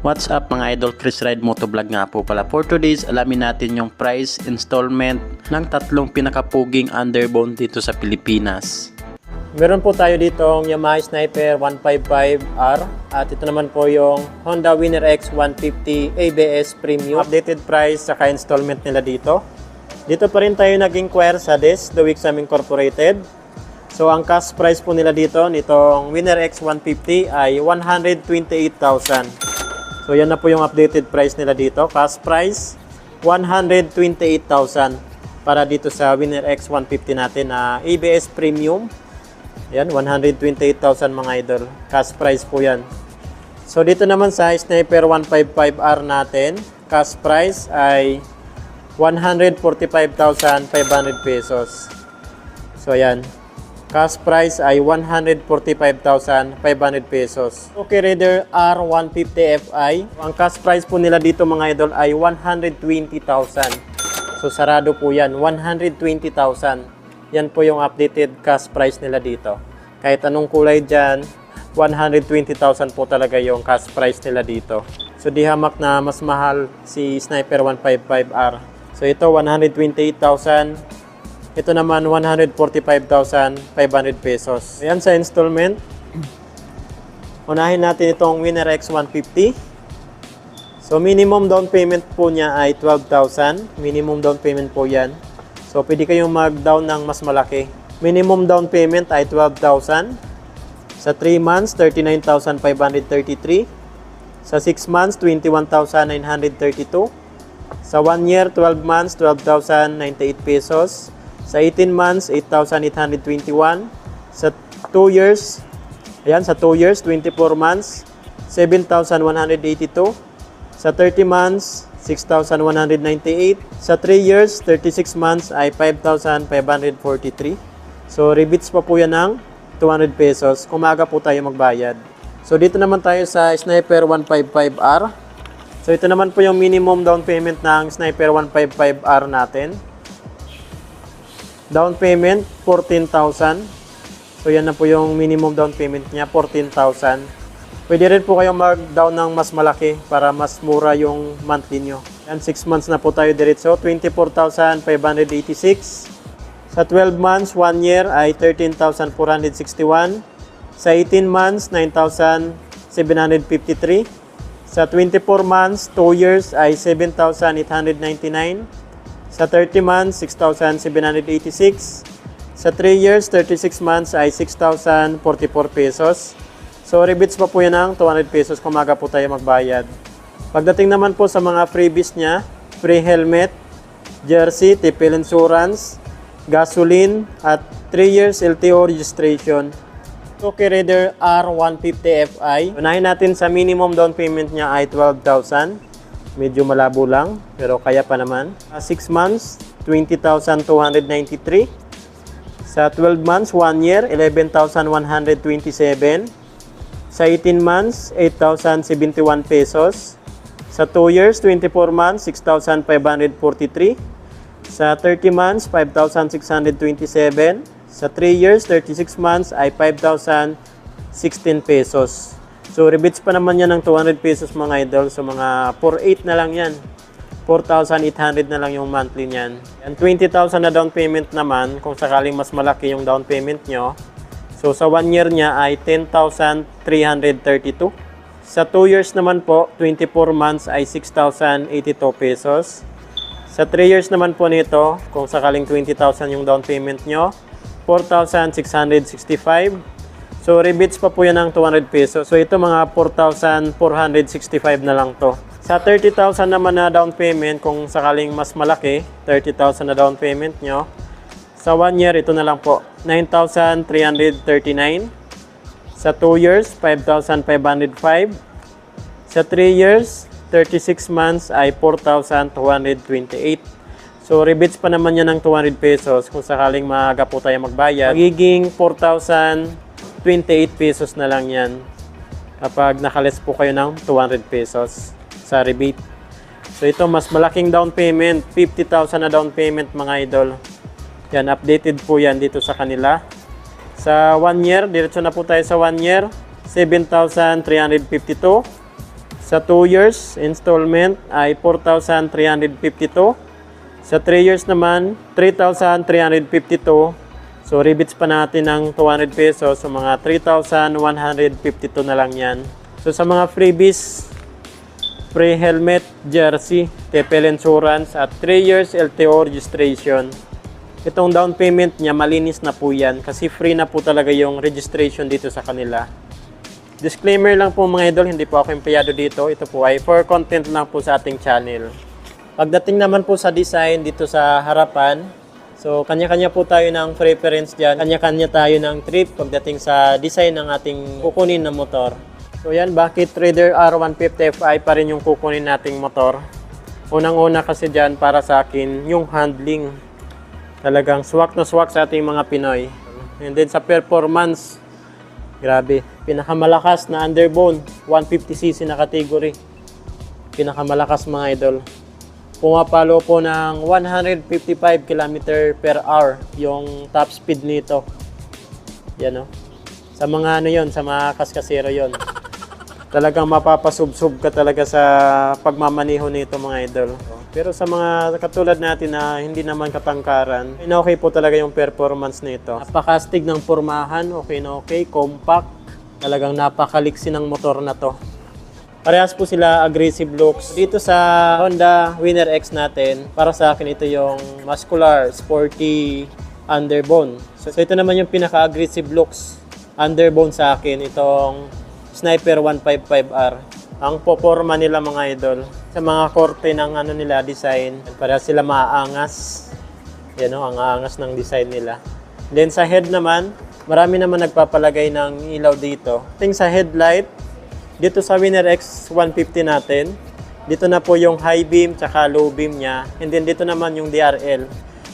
What's up mga idol, Chris Ride Motovlog nga po pala. For today's, alamin natin yung price installment ng tatlong pinakapuging underbone dito sa Pilipinas. Meron po tayo ditong Yamaha Sniper 155R at ito naman po yung Honda Winner X 150 ABS Premium. Updated price sa installment nila dito. Dito pa rin tayo nag-inquire sa DES, The Wixam Incorporated. So ang cash price po nila dito nitong Winner X 150 ay 128,000. So yan na po yung updated price nila dito. Cash price 128,000 para dito sa Winner X 150 natin na ABS Premium. Yan, 128,000 mga idol. Cash price po yan. So dito naman sa Sniper 155R natin, cash price ay 145,500 pesos. So yan. Cash price ay 145,500 pesos. Okay Raider R150 Fi. Ang cash price po nila dito mga idol ay 120,000. So sarado po yan, 120,000. Yan po yung updated cash price nila dito. Kahit anong kulay dyan, 120,000 po talaga yung cash price nila dito. So di hamak na mas mahal si Sniper 155R. So ito 128,000. Ito naman 145,500 pesos. Ayan sa installment. Unahin natin itong Winner X 150. So minimum down payment po niya ay 12,000. Minimum down payment po yan. So pwede kayong mag-down ng mas malaki. Minimum down payment ay 12,000. Sa 3 months, 39,533. Sa 6 months, 21,932. Sa 1 year, 12 months, 12,098 pesos. Sa 18 months, 8,821. Sa 2 years, ayan, sa 2 years, 24 months, 7,182. Sa 30 months, 6,198. Sa 3 years, 36 months ay 5,543. So, rebates pa po yan ng 200 pesos. Kumaga po tayo magbayad. So, dito naman tayo sa Sniper 155R. So, ito naman po yung minimum down payment ng Sniper 155R natin. Down payment, 14,000. So, yan na po yung minimum down payment niya, 14,000. Pwede rin po kayong mag-down ng mas malaki para mas mura yung monthly nyo. Yan, 6 months na po tayo diretso, 24,586. Sa 12 months, 1 year ay 13,461. Sa 18 months, 9,753. Sa 24 months, 2 years ay 7,899. Sa 30 months, 6,786. Sa 3 years, 36 months ay 6,044 pesos. So, rebates pa po yan ng 200 pesos kung maga po tayo magbayad. Pagdating naman po sa mga freebies niya, free helmet, jersey, tipil insurance, gasoline, at 3 years LTO registration. Okay Raider R150 Fi. Unahin natin sa minimum down payment niya ay 12,000. Medyo malabo lang, pero kaya pa naman. 6 months, 20,293. Sa 12 months, 1 year, 11,127. Sa 18 months, 8,071 pesos. Sa 2 years, 24 months, 6,543. Sa 30 months, 5,627. Sa 3 years, 36 months ay 5,016 pesos. So, rebates pa naman yan ng 200 pesos mga idol. So, mga 4,800 na lang yan. 4,800 na lang yung monthly niyan. And 20,000 na down payment naman kung sakaling mas malaki yung down payment nyo. So, sa 1 year niya ay 10,332. Sa 2 years naman po, 24 months ay 6,082 pesos. Sa 3 years naman po nito, kung sakaling 20,000 yung down payment nyo, 4,665. So, rebates pa po yan ng 200 pesos. So, ito mga 4,465 na lang to. Sa 30,000 naman na down payment, kung sakaling mas malaki, 30,000 na down payment nyo, sa 1 year, ito na lang po, 9,339. Sa 2 years, 5,505. Sa 3 years, 36 months ay 4,228. So, rebates pa naman yan ng 200 pesos kung sakaling maaga po tayo magbayad. Magiging 4,028 pesos na lang yan kapag nakales po kayo ng 200 pesos sa rebate. So, ito mas malaking down payment. 50,000 na down payment mga idol. Yan, updated po yan dito sa kanila. Sa 1 year, diretso na po tayo sa 1 year, 7,352. Sa 2 years installment ay 4,352. Sa 3 years naman, 3,352. So, rebits pa natin ng 200 pesos. So, mga 3,152 na lang yan. So, sa mga freebies, free helmet, jersey, TPL insurance, at 3 years LTO registration. Itong down payment niya, malinis na po yan kasi free na po talaga yung registration dito sa kanila. Disclaimer lang po mga idol, hindi po ako empleyado dito. Ito po ay for content lang po sa ating channel. Pagdating naman po sa design dito sa harapan, so kanya-kanya po tayo ng preference dyan. Kanya-kanya tayo ng trip pagdating sa design ng ating kukunin na motor. So yan, bakit Raider R150 Fi pa rin yung kukunin nating motor? Unang-una kasi dyan para sa akin, yung handling. Talagang swak na swak sa ating mga Pinoy. And then sa performance, grabe. Pinakamalakas na underbone, 150cc na category. Pinakamalakas mga idol. Pumapalo po ng 155 km per hour yung top speed nito. Yan o. Sa mga ano yon, sa mga kaskasero yon. Talagang mapapasubsob ka talaga sa pagmamaniho nito mga idol. Pero sa mga katulad natin na hindi naman katangkaran, okay po talaga yung performance nito. Napakastig ng pormahan, okay na okay, compact. Talagang napakaliksi ng motor na to. Parehas po sila aggressive looks. Dito sa Honda Winner X natin, para sa akin ito yung muscular, sporty underbone. So, so ito naman yung pinaka-aggressive looks underbone sa akin, itong Sniper 155R. Ang poporma nila mga idol, sa mga korte ng ano nila design, para sila maangas. Yan o, ang aangas ng design nila. Then sa head naman, marami naman nagpapalagay ng ilaw dito. Ting sa headlight, dito sa Winner X 150 natin, dito na po yung high beam tsaka low beam niya. And then dito naman yung DRL.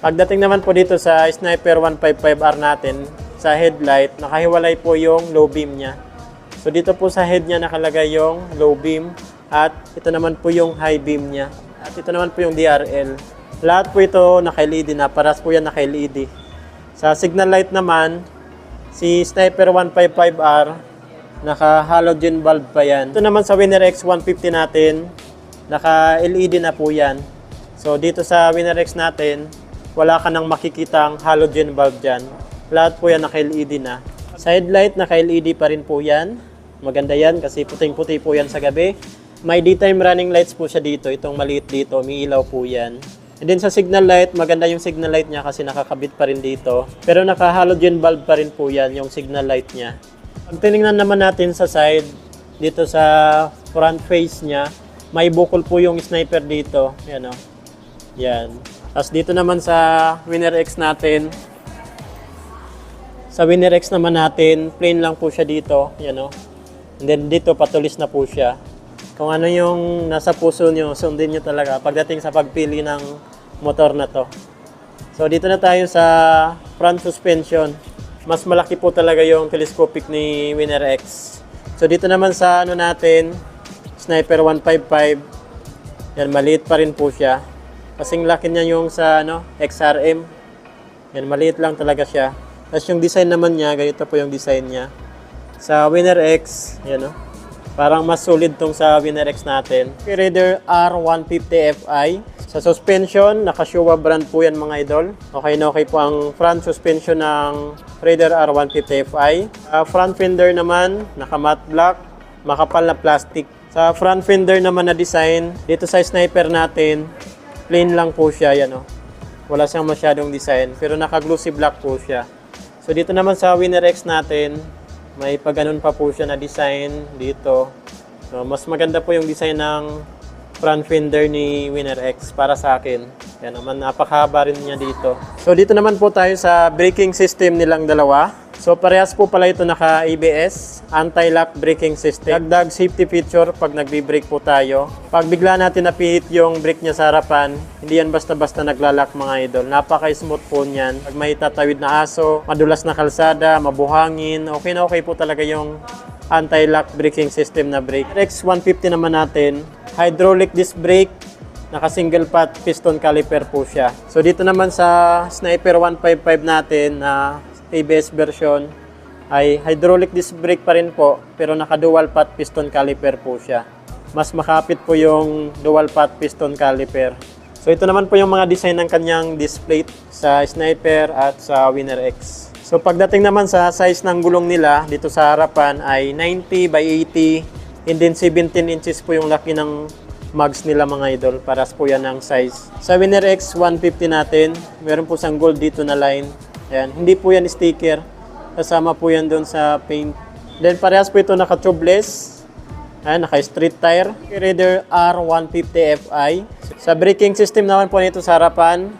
Pagdating naman po dito sa Sniper 155R natin, sa headlight, nakahiwalay po yung low beam niya. So dito po sa head niya nakalagay yung low beam at ito naman po yung high beam niya. At ito naman po yung DRL. Lahat po ito naka-LED na, paras po yan naka-LED. Sa signal light naman, si Sniper 155R, naka-halogen bulb pa yan. Ito naman sa Winner X 150 natin, naka-LED na po yan. So dito sa Winner X natin, wala ka nang makikitang halogen bulb dyan. Lahat po yan naka-LED na. Sa headlight, naka-LED pa rin po yan. Maganda yan kasi puting-puti po yan sa gabi. May daytime running lights po siya dito. Itong maliit dito, may ilaw po yan. And then sa signal light, maganda yung signal light niya kasi nakakabit pa rin dito. Pero naka-halogen bulb pa rin po yan, yung signal light niya. Pag tinignan naman natin sa side, dito sa front face niya, may bukol po yung sniper dito. Yan o. Yan. Tapos dito naman sa Winner X natin, sa Winner X naman natin, plain lang po siya dito. Yan o. And then dito, patulis na po siya. Kung ano yung nasa puso nyo, sundin nyo talaga pagdating sa pagpili ng motor na to. So dito na tayo sa front suspension. Mas malaki po talaga yung telescopic ni Winner X. So dito naman sa ano natin, Sniper 155. Yan, maliit pa rin po siya. Kasing laki niya yung sa ano, XRM. Yan, maliit lang talaga siya. Tapos yung design naman niya, ganito po yung design niya. Sa Winner X, yan o. Parang mas solid tong sa Winner X natin. Raider R150 Fi. Sa suspension, naka-Showa brand po yan mga idol. Okay na okay po ang front suspension ng Raider R150 Fi. Sa front fender naman, naka-matte black, makapal na plastic. Sa front fender naman na design, dito sa sniper natin, plain lang po siya, yan o. Wala siyang masyadong design, pero naka-glossy black po siya. So dito naman sa Winner X natin, may pagganon pa po siya na design dito. So mas maganda po yung design ng front fender ni Winner X para sa akin. Yan naman, napakahaba rin niya dito. So dito naman po tayo sa braking system nilang dalawa. So parehas po pala ito naka-ABS, anti-lock braking system. Dagdag safety feature pag nagbi-brake po tayo. Pag bigla natin napihit yung brake niya sa harapan, hindi yan basta-basta naglalak mga idol. Napaka-smooth po niyan. Pag may tatawid na aso, madulas na kalsada, mabuhangin, okay na okay po talaga yung anti-lock braking system na brake. X150 naman natin, hydraulic disc brake, naka single pot piston caliper po siya. So dito naman sa Sniper 155 natin na ABS version ay hydraulic disc brake pa rin po pero naka dual pot piston caliper po siya. mas makapit po yung dual path piston caliper. So ito naman po yung mga design ng kanyang disc plate sa Sniper at sa Winner X. So pagdating naman sa size ng gulong nila dito sa harapan ay 90 by 80 and then 17 inches po yung laki ng mugs nila mga idol. Paras po yan ng size. Sa Winner X 150 natin, meron po siyang gold dito na line. Ayan. Hindi po yan sticker. Kasama po yan doon sa paint. Then parehas po ito naka-tubeless. Ayan, naka-street tire. Raider R150 Fi. Sa braking system naman po nito sa harapan,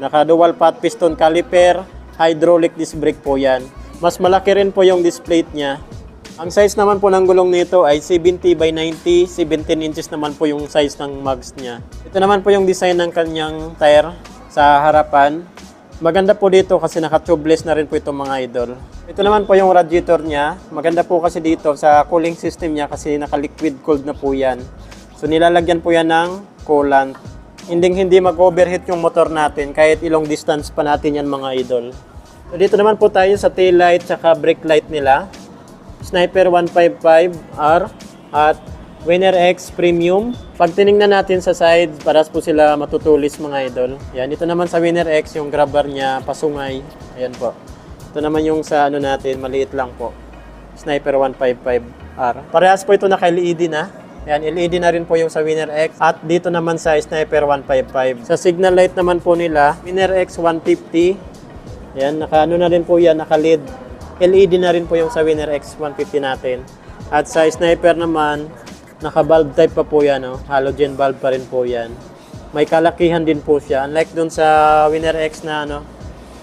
naka-dual path piston caliper, hydraulic disc brake po yan. Mas malaki rin po yung disc plate niya. Ang size naman po ng gulong nito ay 70 by 90, 17 inches naman po yung size ng mugs niya. Ito naman po yung design ng kanyang tire sa harapan. Maganda po dito kasi naka-tubeless na rin po itong mga idol. Ito naman po yung radiator niya. Maganda po kasi dito sa cooling system niya kasi naka-liquid cooled na po yan. So nilalagyan po yan ng coolant. Hindi hindi mag-overheat yung motor natin kahit ilong distance pa natin yan mga idol. So dito naman po tayo sa tail light tsaka brake light nila. Sniper 155R at Winner X Premium. Pag tiningnan natin sa sides, paras po sila matutulis mga idol. Yan, ito naman sa Winner X, yung grabber niya pasungay. Ayan po. Ito naman yung sa ano natin, maliit lang po. Sniper 155R. Parehas po ito naka-LED na. Ayan, LED na rin po yung sa Winner X. At dito naman sa Sniper 155. Sa signal light naman po nila, Winner X 150. Ayan, naka ano na rin po yan, naka-LED. LED na rin po yung sa Winner X 150 natin. At sa Sniper naman, naka-bulb type pa po yan, oh. halogen bulb pa rin po yan. May kalakihan din po siya. Unlike dun sa Winner X na ano,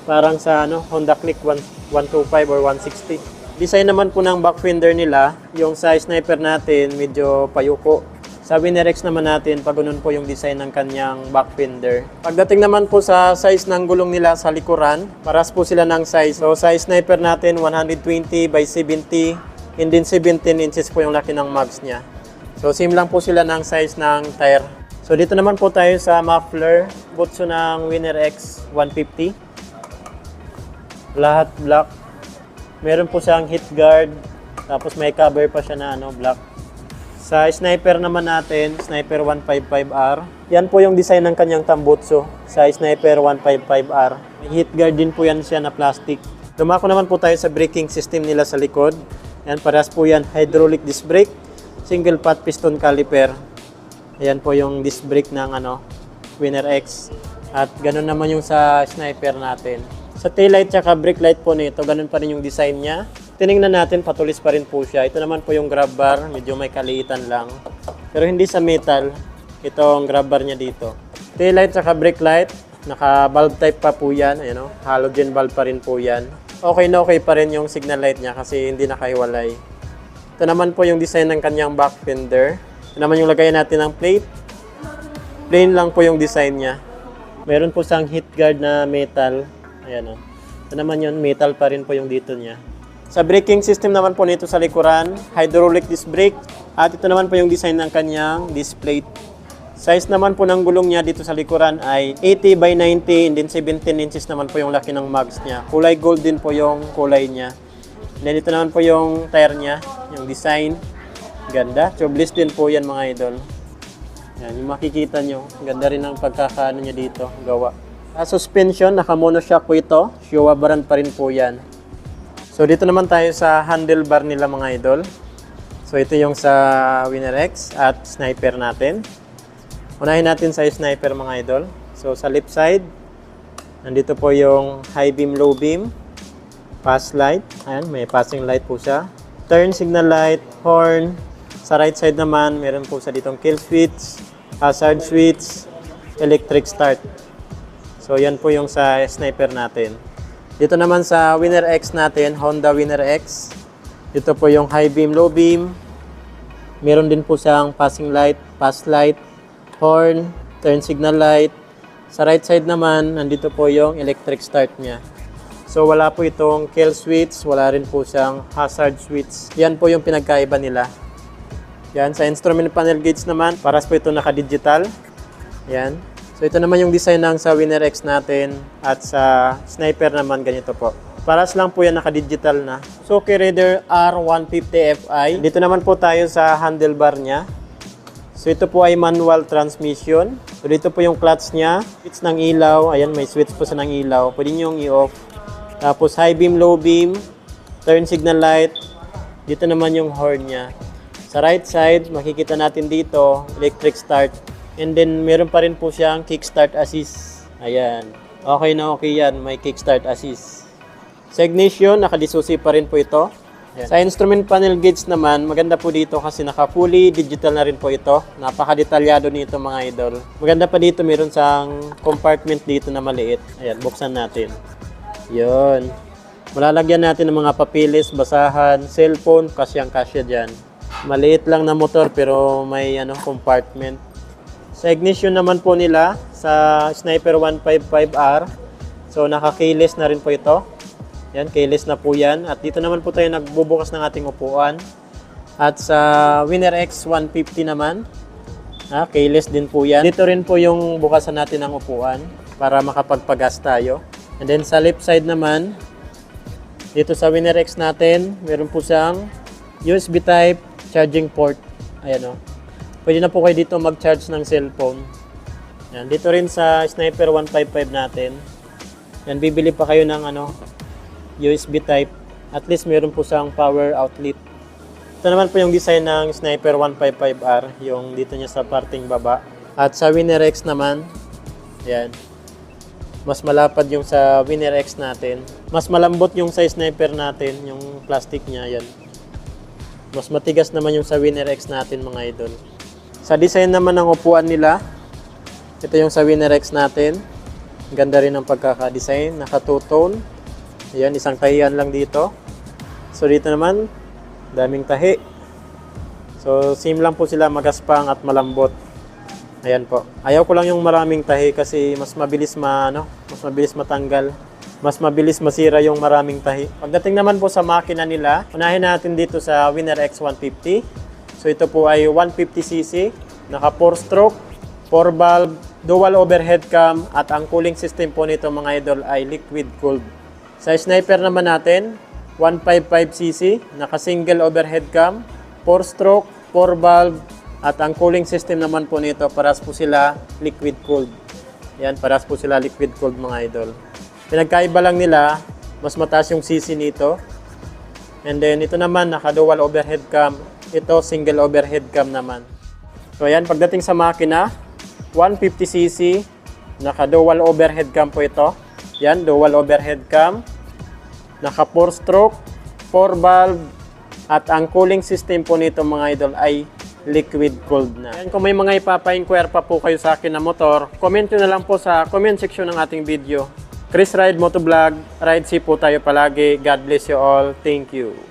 parang sa ano, Honda Click 1, 125 or 160. Design naman po ng back fender nila, yung sa Sniper natin, medyo payuko. Sa Winner X naman natin, pag po yung design ng kanyang back fender. Pagdating naman po sa size ng gulong nila sa likuran, paras po sila ng size. So sa Sniper natin, 120 by 70, and then 17 inches po yung laki ng mugs niya. So same lang po sila ng size ng tire. So dito naman po tayo sa muffler, butso ng Winner X 150. Lahat black. Meron po siyang hit guard, tapos may cover pa siya na ano, black. Sa sniper naman natin, sniper 155R. Yan po yung design ng kanyang tambutso sa sniper 155R. May hit guard din po yan siya na plastic. Dumako naman po tayo sa braking system nila sa likod. Yan, parehas po yan, hydraulic disc brake, single path piston caliper. Ayan po yung disc brake ng ano, Winner X. At ganun naman yung sa sniper natin. Sa taillight tsaka brake light po nito, ganun pa rin yung design niya. Tiningnan natin, patulis pa rin po siya. Ito naman po yung grab bar, medyo may kaliitan lang. Pero hindi sa metal, ito ang grab bar niya dito. Taillight tsaka brake light, naka bulb type pa po yan. Ayan, oh. halogen bulb pa rin po yan. Okay na okay pa rin yung signal light niya kasi hindi nakahiwalay. Ito naman po yung design ng kanyang back fender. Ito naman yung lagayan natin ng plate. Plain lang po yung design niya. Meron po siyang heat guard na metal. Ayan o. Ito naman yun, metal pa rin po yung dito niya. Sa braking system naman po nito sa likuran, hydraulic disc brake. At ito naman po yung design ng kanyang disc plate. Size naman po ng gulong niya dito sa likuran ay 80 by 90 and then 17 inches naman po yung laki ng mugs niya. Kulay gold din po yung kulay niya. Then ito naman po yung tire niya, yung design. Ganda. Tubeless din po yan mga idol. Yan, yung makikita nyo. Ganda rin ang pagkakaano niya dito, gawa. Sa suspension, naka-monoshock po ito. Showa brand pa rin po yan. So dito naman tayo sa handlebar nila mga idol. So ito yung sa Winner X at sniper natin. Unahin natin sa sniper mga idol. So sa left side, nandito po yung high beam, low beam, pass light. Ayan, may passing light po siya. Turn signal light, horn. Sa right side naman, meron po sa ditong kill switch, hazard switch, electric start. So yan po yung sa sniper natin. Dito naman sa Winner X natin, Honda Winner X. Dito po yung high beam, low beam. Meron din po siyang passing light, pass light, horn, turn signal light. Sa right side naman, nandito po yung electric start niya. So wala po itong kill switch, wala rin po siyang hazard switch. Yan po yung pinagkaiba nila. Yan, sa instrument panel gauge naman, paras po ito naka-digital. Yan. So ito naman yung design ng sa Winner X natin at sa Sniper naman ganito po. Paras lang po yan naka-digital na. So Raider R150 Fi. Dito naman po tayo sa handlebar niya. So ito po ay manual transmission. So dito po yung clutch niya. Switch ng ilaw. Ayan, may switch po sa ng ilaw. Pwede nyo i-off. Tapos high beam, low beam, turn signal light. Dito naman yung horn niya. Sa right side, makikita natin dito, electric start. And then meron pa rin po siyang kickstart assist. Ayan. Okay na okay yan. May kickstart assist. Sa ignition, nakadisusi pa rin po ito. Sa instrument panel gauge naman, maganda po dito kasi naka-fully digital na rin po ito. Napaka-detalyado nito mga idol. Maganda pa dito, meron sang compartment dito na maliit. Ayan, buksan natin. Yun. Malalagyan natin ng mga papilis, basahan, cellphone, kasyang kasya dyan. Maliit lang na motor pero may ano, compartment. Sa ignition naman po nila, sa Sniper 155R, so naka-keyless na rin po ito. Yan, keyless na po yan. At dito naman po tayo nagbubukas ng ating upuan. At sa Winner X 150 naman, ah, keyless din po yan. Dito rin po yung bukasan natin ng upuan para makapagpagas tayo. And then sa left side naman, dito sa Winner X natin, meron po siyang USB type charging port. Ayan o. Pwede na po kayo dito mag-charge ng cellphone. Yan. Dito rin sa Sniper 155 natin. Yan, bibili pa kayo ng ano, USB type. At least meron po siyang power outlet. Ito naman po yung design ng Sniper 155R, yung dito niya sa parting baba. At sa Winner X naman, yan. Mas malapad yung sa Winner X natin. Mas malambot yung sa Sniper natin, yung plastic niya, yan. Mas matigas naman yung sa Winner X natin mga idol. Sa design naman ng upuan nila, ito yung sa Winner X natin. Ganda rin ang pagkaka-design, naka two-tone. Ayan, isang tahian lang dito. So dito naman, daming tahi. So same lang po sila magaspang at malambot. Ayan po. Ayaw ko lang yung maraming tahi kasi mas mabilis ma ano, mas mabilis matanggal. Mas mabilis masira yung maraming tahi. Pagdating naman po sa makina nila, unahin natin dito sa Winner X150. So ito po ay 150cc, naka 4 stroke, 4 valve, dual overhead cam at ang cooling system po nito mga idol ay liquid cooled. Sa sniper naman natin, 155cc, naka single overhead cam, 4 stroke, 4 valve, at ang cooling system naman po nito, paras po sila liquid cooled. Yan, paras po sila liquid cooled mga idol. Pinagkaiba lang nila, mas mataas yung cc nito. And then ito naman, naka dual overhead cam. Ito, single overhead cam naman. So yan, pagdating sa makina, 150cc, naka dual overhead cam po ito. Yan, dual overhead cam. Naka 4 stroke, 4 valve, at ang cooling system po nito mga idol ay liquid cooled na. Yan, kung may mga ipapa-inquire pa po kayo sa akin na motor, comment nyo na lang po sa comment section ng ating video. Chris Ride Motovlog, ride safe po tayo palagi. God bless you all. Thank you.